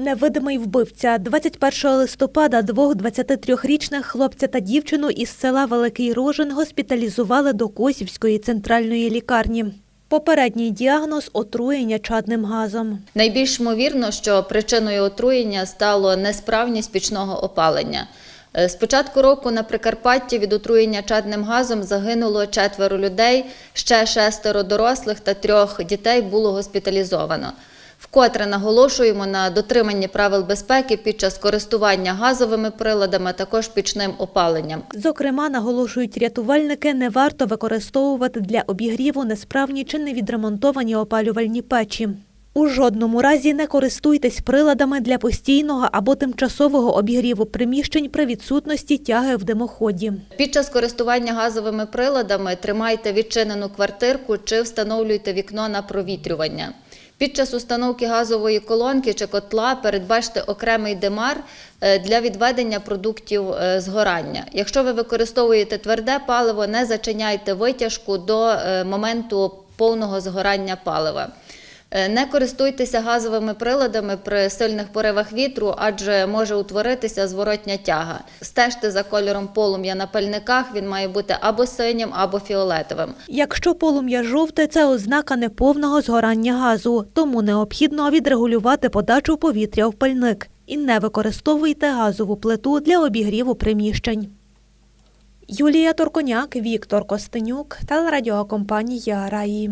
Невидимий вбивця 21 листопада двох 23-річних хлопця та дівчину із села Великий Рожин госпіталізували до Косівської центральної лікарні. Попередній діагноз отруєння чадним газом. Найбільш ймовірно, що причиною отруєння стало несправність пічного опалення. Е, З початку року на Прикарпатті від отруєння чадним газом загинуло четверо людей, ще шестеро дорослих та трьох дітей було госпіталізовано. Вкотре наголошуємо на дотриманні правил безпеки під час користування газовими приладами, також пічним опаленням. Зокрема, наголошують рятувальники, не варто використовувати для обігріву несправні чи невідремонтовані опалювальні печі. У жодному разі не користуйтесь приладами для постійного або тимчасового обігріву приміщень при відсутності тяги в димоході. Під час користування газовими приладами тримайте відчинену квартирку чи встановлюйте вікно на провітрювання. Під час установки газової колонки чи котла передбачте окремий димар е, для відведення продуктів е, згорання. Якщо ви використовуєте тверде паливо, не зачиняйте витяжку до е, моменту повного згорання палива. Е, Не користуйтеся газовими приладами при сильних поривах вітру, адже може утворитися зворотня тяга. Стежте за кольором полум'я на пальниках, він має бути або синім, або фіолетовим. Якщо полум'я жовте, це ознака неповного згорання газу, тому необхідно відрегулювати подачу повітря в пальник і не використовуйте газову плиту для обігріву приміщень. Юлія Торконяк, Віктор Костенюк, телерадіокомпанія Раї.